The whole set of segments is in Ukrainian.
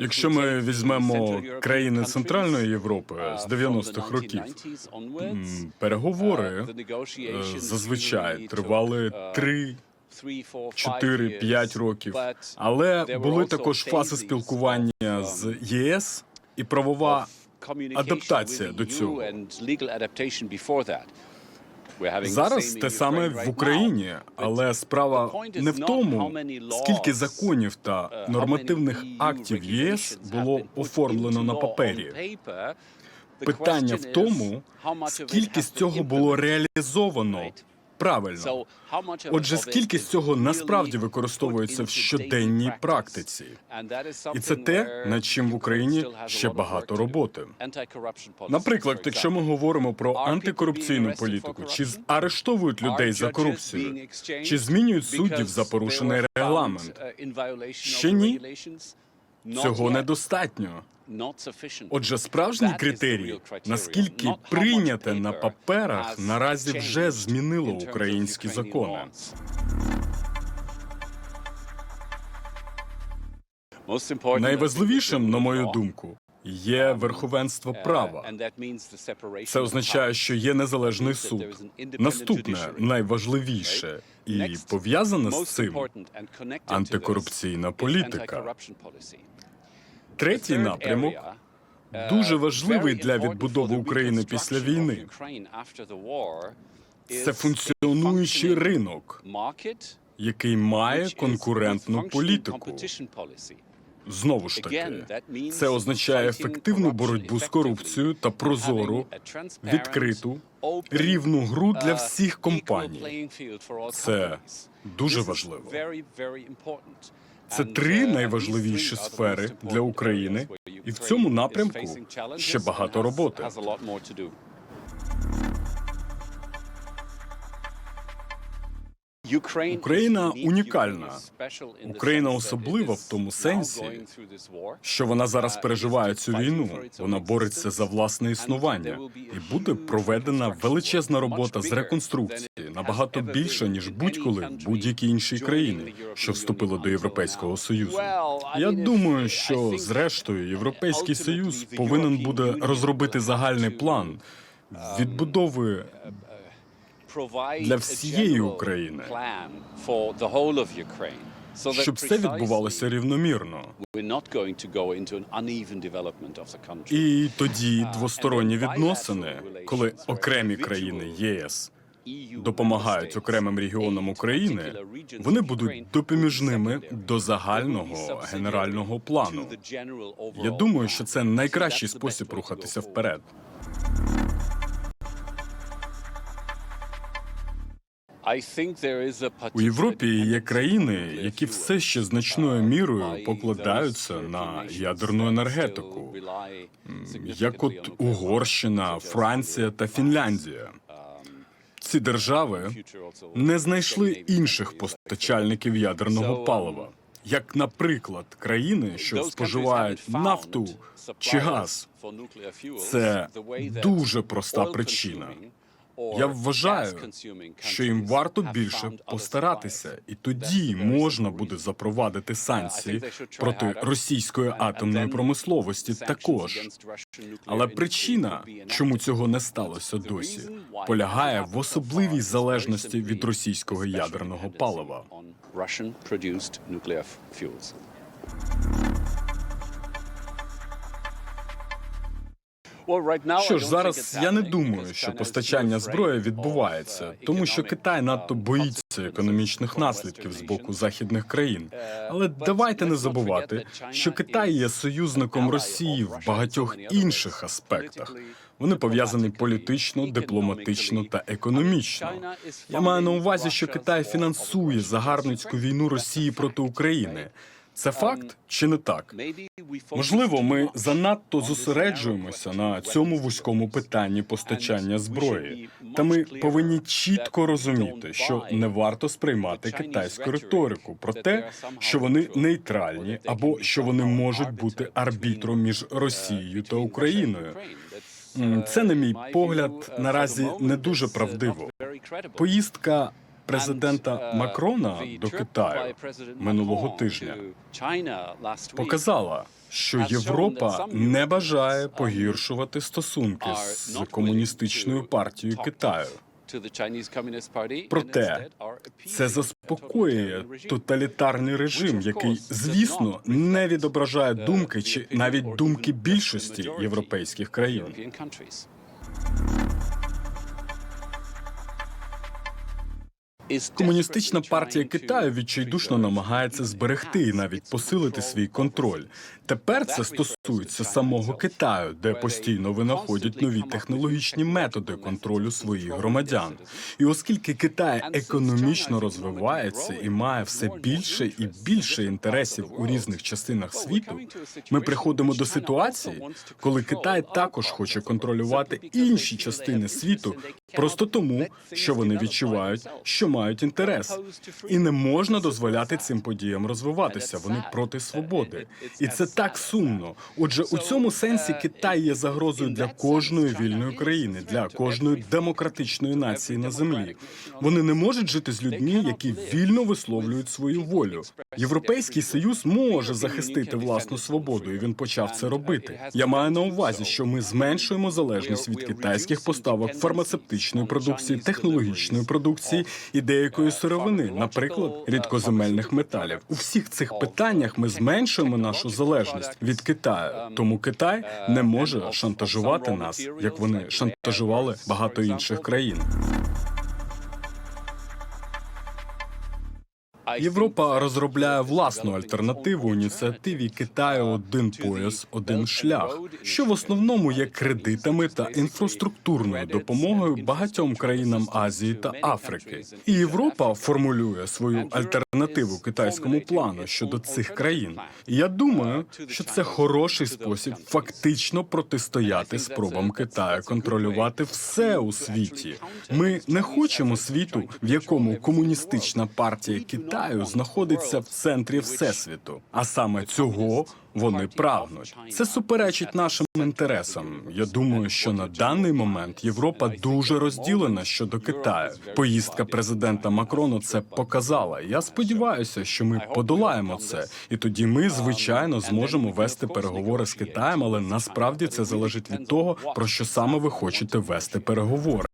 Якщо ми візьмемо країни Центральної Європи з 90-х років, м, переговори е, зазвичай тривали 3 4-5 років. Але були також фази спілкування з ЄС і правова адаптація до цього. Зараз те саме в Україні, але справа не в тому, скільки законів та нормативних актів ЄС було оформлено на папері. Питання в тому, скільки з цього було реалізовано правильно. Отже, скільки з цього насправді використовується в щоденній практиці, і це те, над чим в Україні ще багато роботи. Наприклад, якщо ми говоримо про антикорупційну політику, чи арештовують людей за корупцію, чи змінюють суддів за порушений регламент, Ще ні. Цього недостатньо. Отже, справжній критерій, наскільки прийняте на паперах, наразі вже змінило українські закони. Найважливішим, на мою думку, є верховенство права. Це означає, що є незалежний суд. Наступне найважливіше і пов'язане з цим антикорупційна політика. Третій напрямок дуже важливий для відбудови України після війни. Це функціонуючий ринок, який має конкурентну політику. Знову ж таки, це означає ефективну боротьбу з корупцією та прозору, відкриту, рівну гру для всіх компаній. Це дуже важливо. Це три найважливіші сфери для України, і в цьому напрямку ще багато роботи. Україна унікальна. Україна особлива в тому сенсі, що вона зараз переживає цю війну. Вона бореться за власне існування, і буде проведена величезна робота з реконструкції набагато більше ніж будь-коли в будь-якій іншій країні, що вступила до Європейського союзу. Я думаю, що зрештою Європейський союз повинен буде розробити загальний план відбудови для всієї України, щоб все відбувалося рівномірно. І тоді двосторонні відносини, коли окремі країни ЄС допомагають окремим регіонам України, вони будуть допоміжними до загального генерального плану. Я думаю, що це найкращий спосіб рухатися вперед. У Європі є країни, які все ще значною мірою покладаються на ядерну енергетику, як от Угорщина, Франція та Фінляндія. Ці держави не знайшли інших постачальників ядерного палива, як, наприклад, країни, що споживають нафту чи газ. Це дуже проста причина. Я вважаю, що їм варто більше постаратися, і тоді можна буде запровадити санкції проти російської атомної промисловості також. Але причина, чому цього не сталося досі, полягає в особливій залежності від російського ядерного палива. Що ж, зараз я не думаю, що постачання зброї відбувається, тому що Китай надто боїться економічних наслідків з боку західних країн. Але давайте не забувати, що Китай є союзником Росії в багатьох інших аспектах. Вони пов'язані політично, дипломатично та економічно. Я маю на увазі, що Китай фінансує загарбницьку війну Росії проти України. Це факт чи не так? Можливо, ми занадто зосереджуємося на цьому вузькому питанні постачання зброї, та ми повинні чітко розуміти, що не варто сприймати китайську риторику про те, що вони нейтральні або що вони можуть бути арбітром між Росією та Україною. Це, на мій погляд, наразі не дуже правдиво. Поїздка президента Макрона до Китаю минулого тижня показала, що Європа не бажає погіршувати стосунки з комуністичною партією Китаю. Проте це заспокоює тоталітарний режим, який, звісно, не відображає думки чи навіть думки більшості європейських країн. Комуністична партія Китаю відчайдушно намагається зберегти і навіть посилити свій контроль. Тепер це стосується самого Китаю, де постійно винаходять нові технологічні методи контролю своїх громадян. І оскільки Китай економічно розвивається і має все більше і більше інтересів у різних частинах світу, ми приходимо до ситуації, коли Китай також хоче контролювати інші частини світу, просто тому, що вони відчувають, що мають інтерес, і не можна дозволяти цим подіям розвиватися. Вони проти свободи, і це так сумно. Отже, у цьому сенсі Китай є загрозою для кожної вільної країни, для кожної демократичної нації на землі. Вони не можуть жити з людьми, які вільно висловлюють свою волю. Європейський союз може захистити власну свободу, і він почав це робити. Я маю на увазі, що ми зменшуємо залежність від китайських поставок фармацевтичної продукції, технологічної продукції і деякої сировини, наприклад, рідкоземельних металів. У всіх цих питаннях ми зменшуємо нашу залежність від Китаю. Тому Китай не може шантажувати нас, як вони шантажували багато інших країн. Європа розробляє власну альтернативу ініціативі Китаю один пояс, один шлях, що в основному є кредитами та інфраструктурною допомогою багатьом країнам Азії та Африки. І Європа формулює свою альтернативу китайському плану щодо цих країн. Я думаю, що це хороший спосіб фактично протистояти спробам Китаю контролювати все у світі. Ми не хочемо світу, в якому комуністична партія Китаю знаходиться в центрі всесвіту. А саме цього вони прагнуть. Це суперечить нашим інтересам. Я думаю, що на даний момент Європа дуже розділена щодо Китаю. Поїздка президента Макрону це показала. Я сподіваюся, що ми подолаємо це, і тоді ми, звичайно, зможемо вести переговори з Китаєм, але насправді це залежить від того, про що саме ви хочете вести переговори.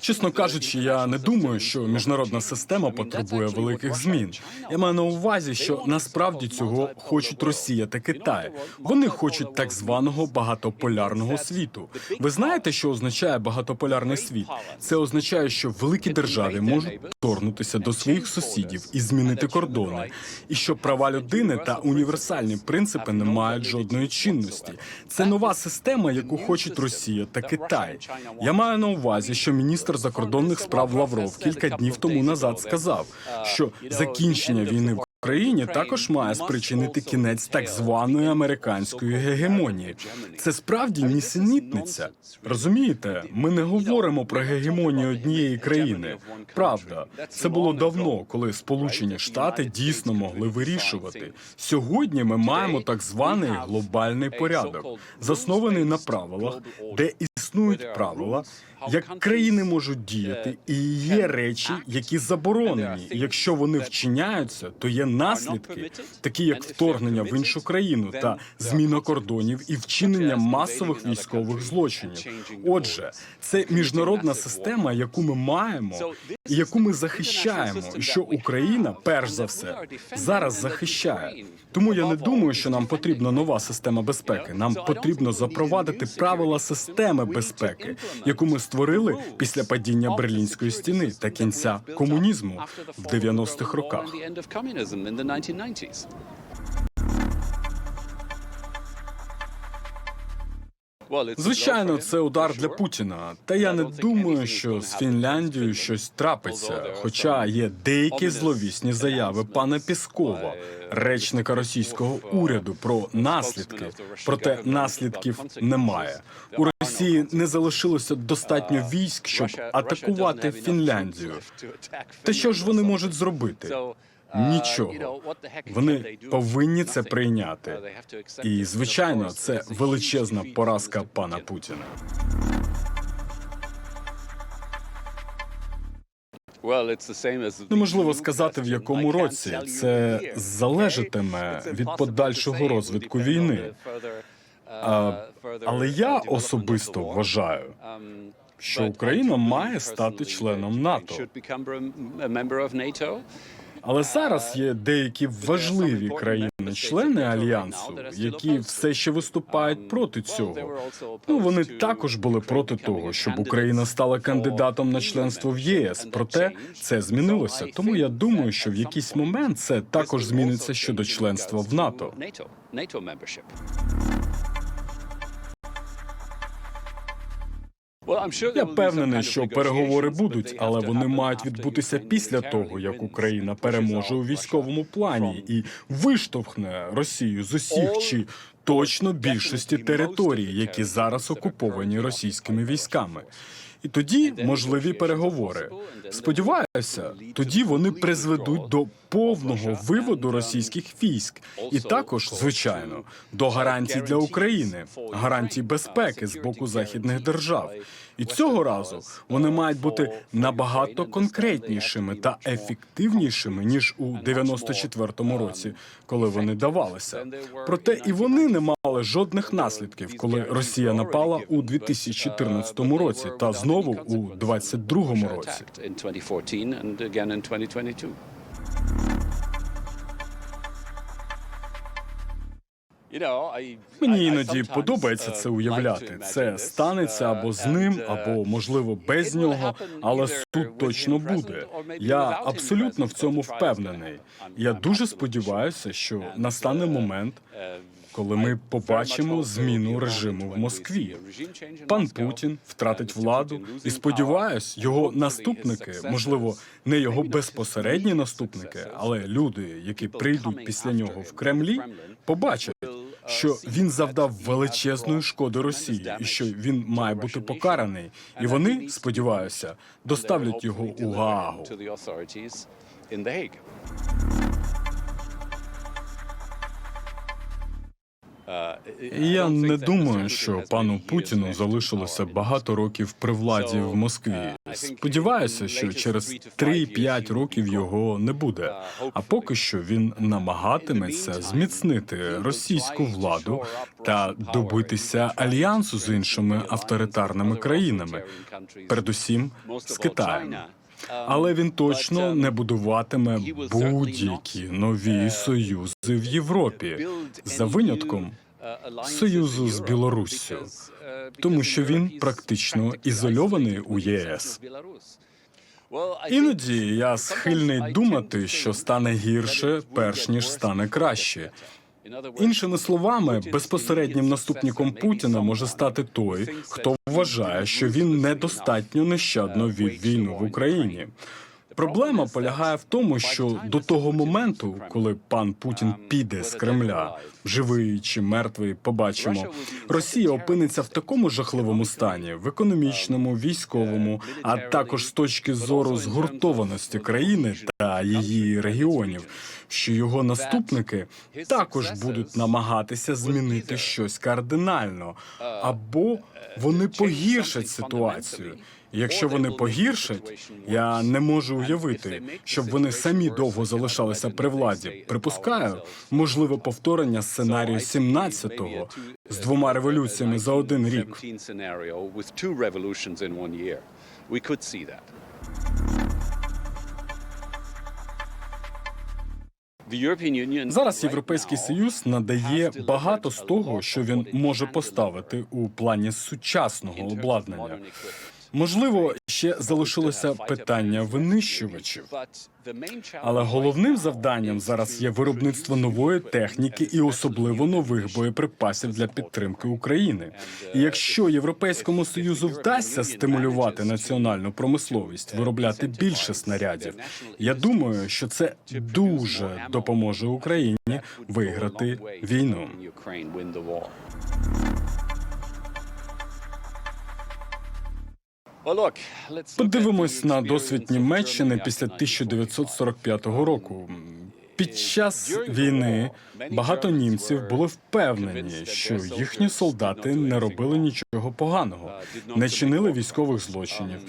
Чесно кажучи, я не думаю, що міжнародна система потребує великих змін. Я маю на увазі, що насправді цього хочуть Росія та Китай. Вони хочуть так званого багатополярного світу. Ви знаєте, що означає багатополярний світ? Це означає, що великі держави можуть торгнутися до своїх сусідів і змінити кордони, і що права людини та універсальні принципи не мають жодної чинності. Це нова система, яку хочуть Росія та Китай. Я маю на увазі, що міністр закордонних справ Лавров кілька днів тому назад сказав, що закінчення війни в Україні також має спричинити кінець так званої американської гегемонії. Це справді нісенітниця. Розумієте, ми не говоримо про гегемонію однієї країни. Правда, це було давно, коли Сполучені Штати дійсно могли вирішувати. Сьогодні ми маємо так званий глобальний порядок, заснований на правилах, де існують правила, як країни можуть діяти, і є речі, які заборонені. Якщо вони вчиняються, то є наслідки, такі як вторгнення в іншу країну та зміна кордонів і вчинення масових військових злочинів. Отже, це міжнародна система, яку ми маємо, і яку ми захищаємо, і що Україна, перш за все, зараз захищає. Тому я не думаю, що нам потрібна нова система безпеки. Нам потрібно запровадити правила системи безпеки, яку ми створили після падіння Берлінської стіни та кінця комунізму в 90-х роках. Звичайно, це удар для Путіна. Та я не думаю, що з Фінляндією щось трапиться. Хоча є деякі зловісні заяви пана Піскова, речника російського уряду, про наслідки. Проте наслідків немає. У Росії не залишилося достатньо військ, щоб атакувати Фінляндію. Та що ж вони можуть зробити? нічого. Вони повинні це прийняти. І звичайно, це величезна поразка пана Путіна. Неможливо ну, сказати в якому році це залежатиме від подальшого розвитку війни. А, але я особисто вважаю, що Україна має стати членом НАТО. Але зараз є деякі важливі країни-члени альянсу, які все ще виступають проти цього. Ну вони також були проти того, щоб Україна стала кандидатом на членство в ЄС. Проте це змінилося. Тому я думаю, що в якийсь момент це також зміниться щодо членства в НАТО. Я впевнений, що переговори будуть, але вони мають відбутися після того, як Україна переможе у військовому плані і виштовхне Росію з усіх чи точно більшості територій, які зараз окуповані російськими військами. І тоді можливі переговори. Сподіваюся, тоді вони призведуть до повного виводу російських військ, і також, звичайно, до гарантій для України, гарантій безпеки з боку західних держав. І цього разу вони мають бути набагато конкретнішими та ефективнішими ніж у 94-му році, коли вони давалися. Проте і вони не мали жодних наслідків, коли Росія напала у 2014 році та знову у 22-му році. Мені іноді подобається це уявляти. Це станеться або з ним, або можливо без нього, але суд точно буде. Я абсолютно в цьому впевнений. Я дуже сподіваюся, що настане момент, коли ми побачимо зміну режиму в Москві. Пан Путін втратить владу, і сподіваюсь, його наступники, можливо, не його безпосередні наступники, але люди, які прийдуть після нього в Кремлі, побачать. Що він завдав величезної шкоди Росії, і що він має бути покараний, і вони, сподіваюся, доставлять його у Гаагу. Я не думаю, що пану Путіну залишилося багато років при владі в Москві. Сподіваюся, що через 3-5 років його не буде. А поки що він намагатиметься зміцнити російську владу та добитися альянсу з іншими авторитарними країнами, передусім з Китаєм. Але він точно не будуватиме будь-які нові союзи в Європі за винятком союзу з Білоруссю, тому що він практично ізольований у ЄС. Іноді я схильний думати, що стане гірше, перш ніж стане краще. Іншими словами, безпосереднім наступником Путіна може стати той, хто вважає, що він недостатньо нещадно вів війну в Україні. Проблема полягає в тому, що до того моменту, коли пан Путін піде з Кремля, живий чи мертвий, побачимо, Росія опиниться в такому жахливому стані в економічному, військовому, а також з точки зору згуртованості країни та її регіонів, що його наступники також будуть намагатися змінити щось кардинально, або вони погіршать ситуацію. Якщо вони погіршать, я не можу уявити, щоб вони самі довго залишалися при владі. Припускаю, можливе повторення сценарію 17-го з двома революціями за один рік. Зараз європейський союз надає багато з того, що він може поставити у плані сучасного обладнання. Можливо, ще залишилося питання винищувачів. Але головним завданням зараз є виробництво нової техніки і особливо нових боєприпасів для підтримки України. І якщо Європейському союзу вдасться стимулювати національну промисловість, виробляти більше снарядів, я думаю, що це дуже допоможе Україні виграти війну. Подивимось на досвід Німеччини після 1945 року. Під час війни багато німців були впевнені, що їхні солдати не робили нічого поганого, не чинили військових злочинів.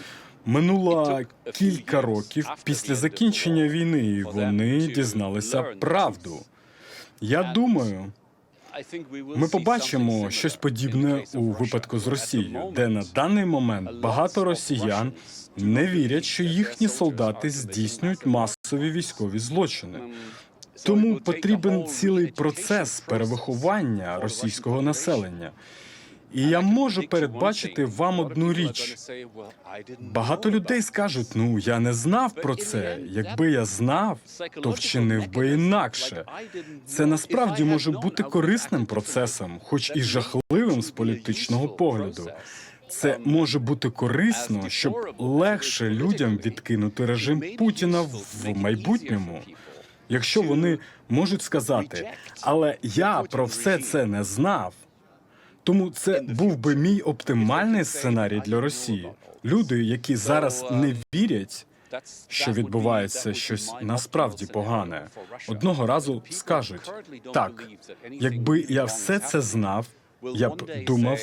Минуло кілька років після закінчення війни, і вони дізналися правду. Я думаю, ми побачимо щось подібне у випадку з Росією, де на даний момент багато росіян не вірять, що їхні солдати здійснюють масові військові злочини. Тому потрібен цілий процес перевиховання російського населення. І я можу передбачити вам одну річ. Багато людей скажуть: ну я не знав про це. Якби я знав, то вчинив би інакше. Це насправді може бути корисним процесом, хоч і жахливим з політичного погляду. Це може бути корисно, щоб легше людям відкинути режим Путіна в майбутньому. Якщо вони можуть сказати, але я про все це не знав. Тому це був би мій оптимальний сценарій для Росії. Люди, які зараз не вірять, що відбувається щось насправді погане, одного разу скажуть так, якби я все це знав, я б думав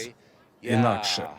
інакше.